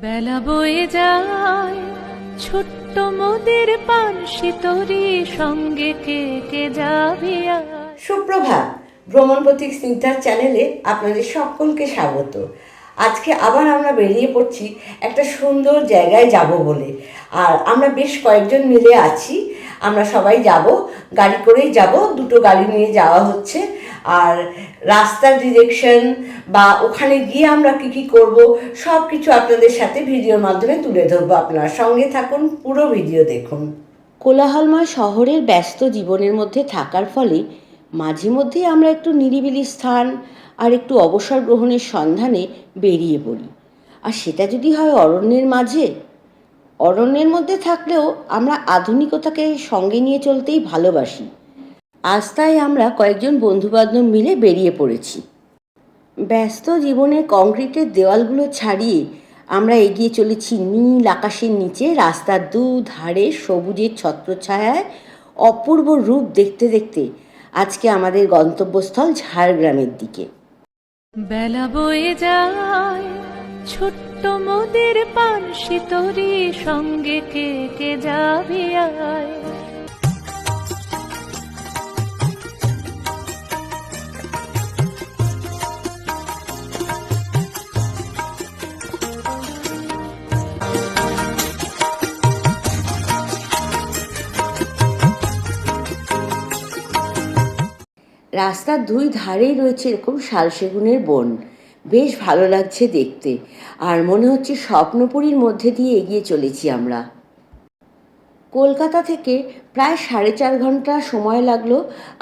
বেলা বয়ে যায়, ছোট্ট মোদের পানসি তরি সঙ্গে কে কে যাবি আয় সুপ্রভাত, ভ্রমণ প্রতীক স্নিগ্ধার চ্যানেলে আপনাদের সকলকে স্বাগত। আজকে আবার আমরা বেরিয়ে পড়ছি একটা সুন্দর জায়গায় যাব বলে। আর আমরা বেশ কয়েকজন মিলে আছি। আমরা সবাই যাব, গাড়ি করেই যাব, দুটো গাড়ি নিয়ে যাওয়া হচ্ছে। আর রাস্তার ডিরেকশন বা ওখানে গিয়ে আমরা কী কী করব সব কিছু আপনাদের সাথে ভিডিওর মাধ্যমে তুলে ধরবো। আপনারা সঙ্গে থাকুন, পুরো ভিডিও দেখুন। কোলাহলময় শহরের ব্যস্ত জীবনের মধ্যে থাকার ফলে মাঝে মধ্যে আমরা একটু নিরিবিলি স্থান আর একটু অবসর গ্রহণের সন্ধানে বেরিয়ে পড়ি। আর সেটা যদি হয় অরণ্যের মাঝে, অরণ্যের মধ্যে থাকলেও আমরা আধুনিকতাকে সঙ্গে নিয়ে চলতেই ভালোবাসি। আজ তাই আমরা কয়েকজন বন্ধুবান্ধব মিলে বেরিয়ে পড়েছি। ব্যস্ত জীবনের কংক্রিটের দেওয়ালগুলো ছাড়িয়ে আমরা এগিয়ে চলেছি নীল আকাশের নিচে। রাস্তার দু ধারে সবুজের ছত্রছায়ায় অপূর্ব রূপ দেখতে দেখতে আজকে আমাদের গন্তব্যস্থল ঝাড়গ্রামের দিকে। বেলা বয়ে যায়, ছোট্ট মোদের পানসি তরি সঙ্গে কে কে যাবি আয়। রাস্তার দুই ধারেই রয়েছে এরকম শালসেগুনের বন। বেশ ভালো লাগছে দেখতে। আর মনে হচ্ছে স্বপ্নপুরীর মধ্যে দিয়ে এগিয়ে চলেছি আমরা। কলকাতা থেকে প্রায় সাড়ে চার ঘণ্টা সময় লাগল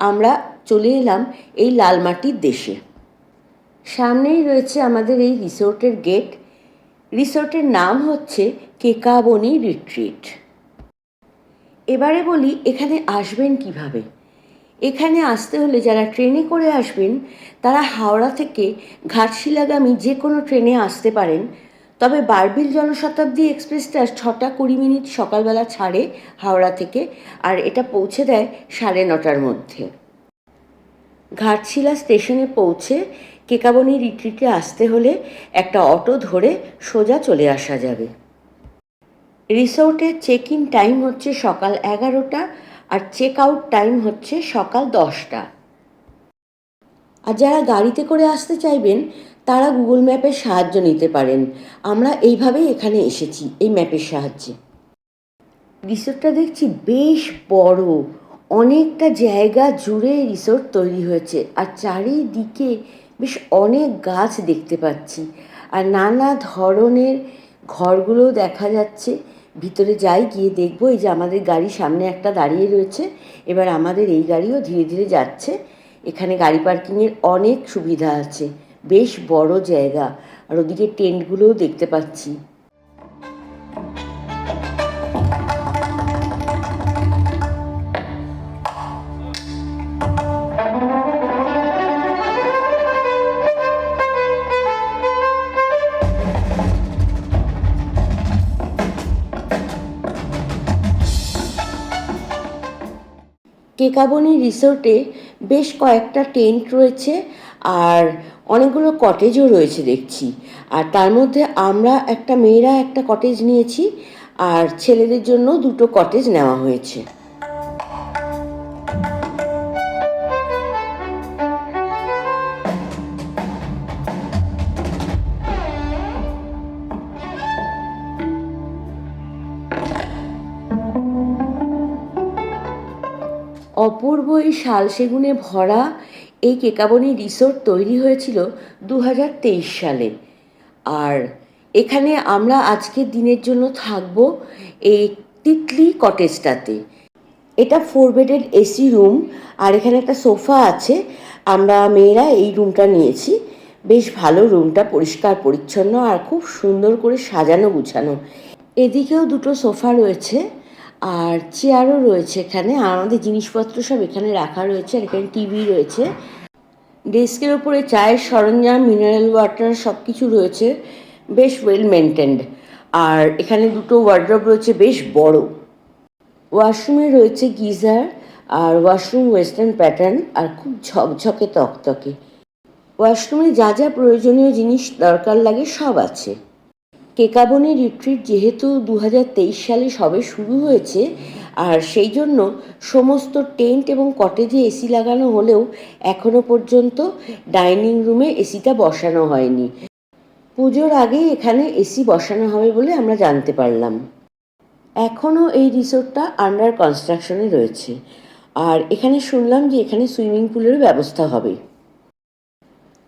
আমরা চলে এলাম এই লালমাটির দেশে। সামনেই রয়েছে আমাদের এই রিসোর্টের গেট। রিসোর্টের নাম হচ্ছে কেকাবনি রিট্রিট। এবারে বলি, এখানে আসবেন কীভাবে? এখানে আসতে হলে যারা ট্রেনে করে আসবেন, তারা হাওড়া থেকে ঘাটশিলাগামী যে কোনো ট্রেনে আসতে পারেন। তবে বারবিল জনশতাব্দী এক্সপ্রেসটা ছটা কুড়ি মিনিট সকালবেলা ছাড়ে হাওড়া থেকে, আর এটা পৌঁছে দেয় সাড়ে নটার মধ্যে। ঘাটশিলা স্টেশনে পৌঁছে কেকাবনি রিট্রিটে আসতে হলে একটা অটো ধরে সোজা চলে আসা যাবে। রিসোর্টের চেক ইন টাইম হচ্ছে সকাল এগারোটা আর চেক আউট টাইম হচ্ছে সকাল দশটা। আর যারা গাড়িতে করে আসতে চাইবেন, তারা গুগল ম্যাপের সাহায্য নিতে পারেন। আমরা এইভাবেই এখানে এসেছি, এই ম্যাপের সাহায্যে। রিসোর্টটা দেখছি বেশ বড়, অনেকটা জায়গা জুড়ে রিসোর্ট তৈরি হয়েছে। আর চারিদিকে বেশ অনেক গাছ দেখতে পাচ্ছি। আর নানা ধরনের ঘরগুলো দেখা যাচ্ছে। ভিতরে যাই, গিয়ে দেখব এই যে আমাদের গাড়ি সামনে একটা দাঁড়িয়ে রয়েছে। এবার আমাদের এই গাড়িও ধীরে ধীরে যাচ্ছে। এখানে গাড়ি পার্কিংয়ের অনেক সুবিধা আছে। বেশ বড় জায়গা। আর ওদিকে টেন্টগুলোও দেখতে পাচ্ছি। কেকাবনি রিসোর্টে বেশ কয়েকটা টেন্ট রয়েছে আর অনেকগুলো কটেজও রয়েছে দেখছি। আর তার মধ্যে আমরা একটা, মেয়েরা একটা কটেজ নিয়েছি আর ছেলেদের জন্য দুটো কটেজ নেওয়া হয়েছে। এই শাল সেগুনে ভরা এই কেকাবনি রিসোর্ট তৈরি হয়েছিল দু হাজার তেইশ সালে। আর এখানে আমরা আজকের দিনের জন্য থাকব এই তিতলি কটেজটাতে। এটা ফোর বেডেড এসি রুম আর এখানে একটা সোফা আছে। আমরা মেয়েরা এই রুমটা নিয়েছি। বেশ ভালো রুমটা পরিষ্কার, পরিচ্ছন্ন, আর খুব সুন্দর করে সাজানো গুছানো এদিকেও দুটো সোফা রয়েছে। আর চেয়ারও রয়েছে এখানে, আর আমাদের জিনিসপত্র সব এখানে রাখা রয়েছে, আর এখানে টিভি রয়েছে। ডেস্কের ওপরে চায়ের সরঞ্জাম মিনারেল ওয়াটার সব কিছু রয়েছে, বেশ ওয়েল মেনটেন্ড আর এখানে দুটো ওয়ার্ড্রপ রয়েছে, বেশ বড়। ওয়াশরুমে রয়েছে গিজার আর ওয়াশরুম ওয়েস্টার্ন প্যাটার্ন আর খুব ঝকঝকে তকতকে ওয়াশরুমে যা যা প্রয়োজনীয় জিনিস দরকার লাগে সব আছে। কেকাবনি রিট্রিট যেহেতু দু হাজার তেইশ সালে সবে শুরু হয়েছে, আর সেই জন্য সমস্ত টেন্ট এবং কটেজে এসি লাগানো হলেও এখনও পর্যন্ত ডাইনিং রুমে এসিটা বসানো হয়নি। পুজোর আগেই এখানে এসি বসানো হবে বলে আমরা জানতে পারলাম। এখনও এই রিসোর্টটা আন্ডার কনস্ট্রাকশনে রয়েছে। আর এখানে শুনলাম যে এখানে সুইমিং পুলের ব্যবস্থা হবে।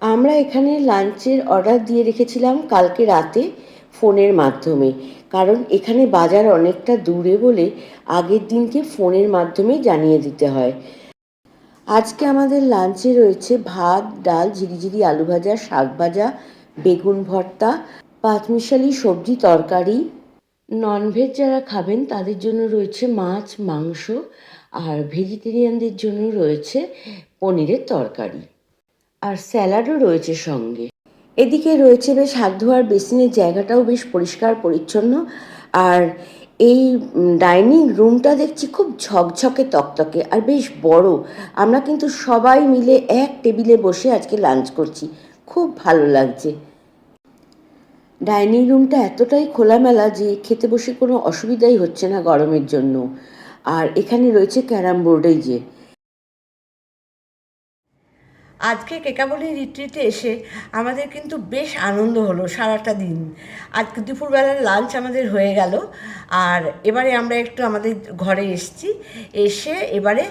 আমরা এখানে লাঞ্চের অর্ডার দিয়ে রেখেছিলাম কালকে রাতে। ফোনের মাধ্যমে। কারণ এখানে বাজার অনেকটা দূরে বলে আগের দিনকে ফোনের মাধ্যমে জানিয়ে দিতে হয়। আজকে আমাদের লাঞ্চে রয়েছে ভাত, ডাল, ঝিরিঝিরি, আলু ভাজা, শাক ভাজা, বেগুন ভর্তা, পাঁচমিশালি সবজি, তরকারি। ননভেজ যারা খাবেন তাদের জন্য রয়েছে মাছ, মাংস আর ভেজিটেরিয়ানদের জন্য রয়েছে পনিরের তরকারি। আর স্যালাডও রয়েছে সঙ্গে। এদিকে রয়েছে বেশ হাত ধোয়ার বেসিনের জায়গাটাও বেশ পরিষ্কার, পরিচ্ছন্ন। আর এই ডাইনিং রুমটা দেখছি খুব ঝকঝকে তকতকে আর বেশ বড়। আমরা কিন্তু সবাই মিলে এক টেবিলে বসে আজকে লাঞ্চ করছি। খুব ভালো লাগছে। ডাইনিং রুমটা এতটাই খোলামেলা যে খেতে বসে কোনো অসুবিধাই হচ্ছে না গরমের জন্য। আর এখানে রয়েছে ক্যারাম বোর্ডেই যে আজকে কেকাবলি রিট্রিটে এসে আমাদের কিন্তু বেশ আনন্দ হলো সারাটা দিন। আজকে দুপুরবেলার লাঞ্চ আমাদের হয়ে গেল। আর এবারে আমরা একটু আমাদের ঘরে এসেছি। এসে এবারে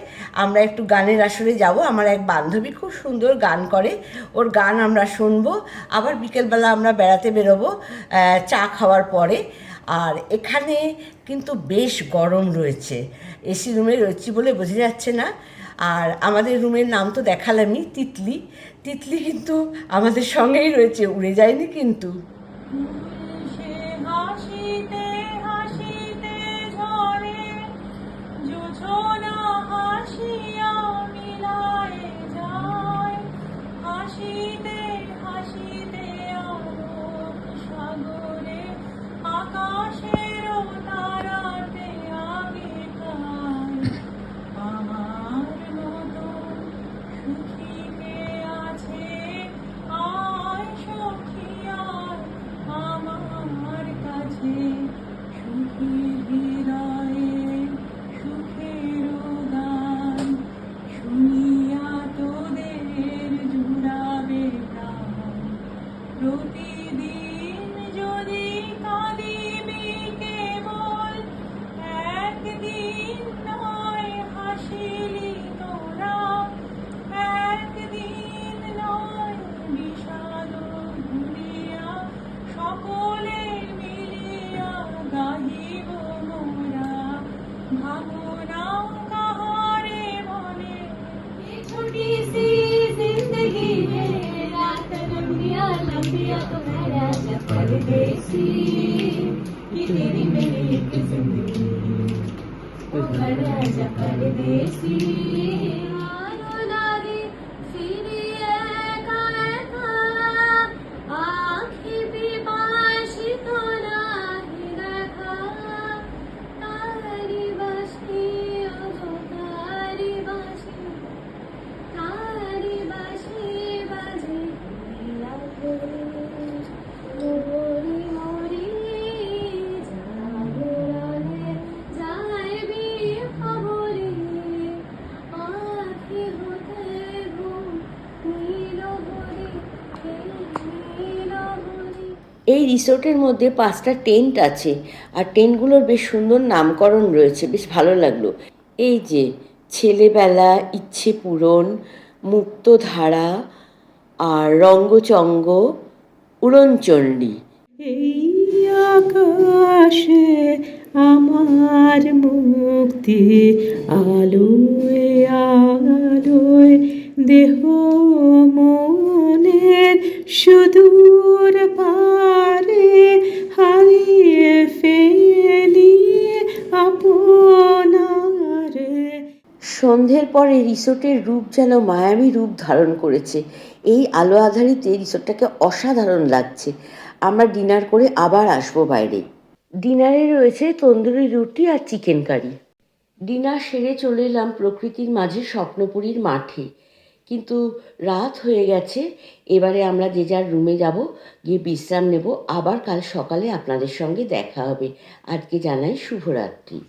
আমরা একটু গানের আসরে যাব। আমার এক বান্ধবী খুব সুন্দর গান করে। ওর গান আমরা শুনব। আবার বিকেলবেলা আমরা বেড়াতে বেরোবো চা খাওয়ার পরে। আর এখানে কিন্তু বেশ গরম রয়েছে। এসি রুমে রয়েছি বলে বোঝা যাচ্ছে না। আর আমাদের রুমের নাম তো দেখালামই, তিতলি। তিতলি কিন্তু আমাদের সঙ্গেই রয়েছে, উড়ে যায়নি কিন্তু। প্রতিদিন खुशी तेरी मेरी एक ज़िंदगी ओ राजा परदेसी এই রিসোর্টের মধ্যে পাঁচটা টেন্ট আছে আর টেন্টগুলোর বেশ সুন্দর নামকরণ রয়েছে, বেশ ভালো লাগল। এই যে ছেলেবেলা, ইচ্ছে পূরণ, মুক্তধারা আর রঙ্গচঙ্গ, উড়নচণ্ডী। এই আকাশে আমার মুক্তি, আলোয় আলোয়, দেহ, মনের সুদূর পারে সন্ধ্যের পরে রিসোর্টের রূপ যেন মায়াবী রূপ ধারণ করেছে। এই আলো আধারিতে রিসোর্টটাকে অসাধারণ লাগছে। আমরা ডিনার করে আবার আসব বাইরে। ডিনারে রয়েছে তন্দুরি রুটি আর চিকেন কারি। ডিনার সেরে চলে এলাম প্রকৃতির মাঝে স্বপ্নপুরীর মাঠে। কিন্তু রাত হয়ে গেছে, এবারে আমরা যে যার রুমে যাব, গিয়ে বিশ্রাম নেব। আবার কাল সকালে আপনাদের সঙ্গে দেখা হবে। আজকে জানাই শুভরাত্রি।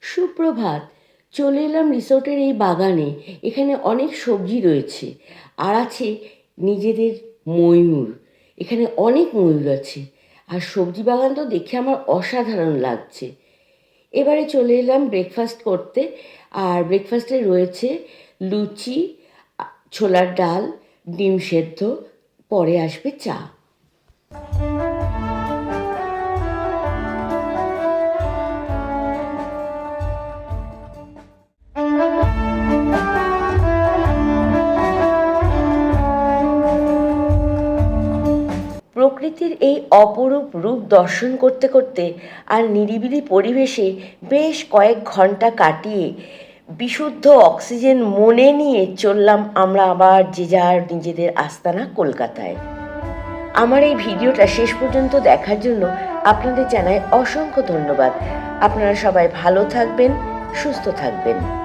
সুপ্রভাত। চলে এলাম রিসোর্টের এই বাগানে। এখানে অনেক সবজি রয়েছে। আর আছে নিজেদের ময়ূর। এখানে অনেক ময়ূর আছে। আর সবজি বাগান তো দেখে আমার অসাধারণ লাগছে। এবারে চলে এলাম ব্রেকফাস্ট করতে। আর ব্রেকফাস্টে রয়েছে লুচি ছোলার ডাল, ডিম সেদ্ধ, পরে আসবে চা। এই অপরূপ রূপ দর্শন করতে করতে আর নিরিবিলি পরিবেশে বেশ কয়েক ঘণ্টা কাটিয়ে বিশুদ্ধ অক্সিজেন মনে নিয়ে চললাম আমরা আবার যে যার নিজেদের আস্তানা কলকাতায়। আমার এই ভিডিওটা শেষ পর্যন্ত দেখার জন্য আপনাদের জানাই অসংখ্য ধন্যবাদ। আপনারা সবাই ভালো থাকবেন, সুস্থ থাকবেন।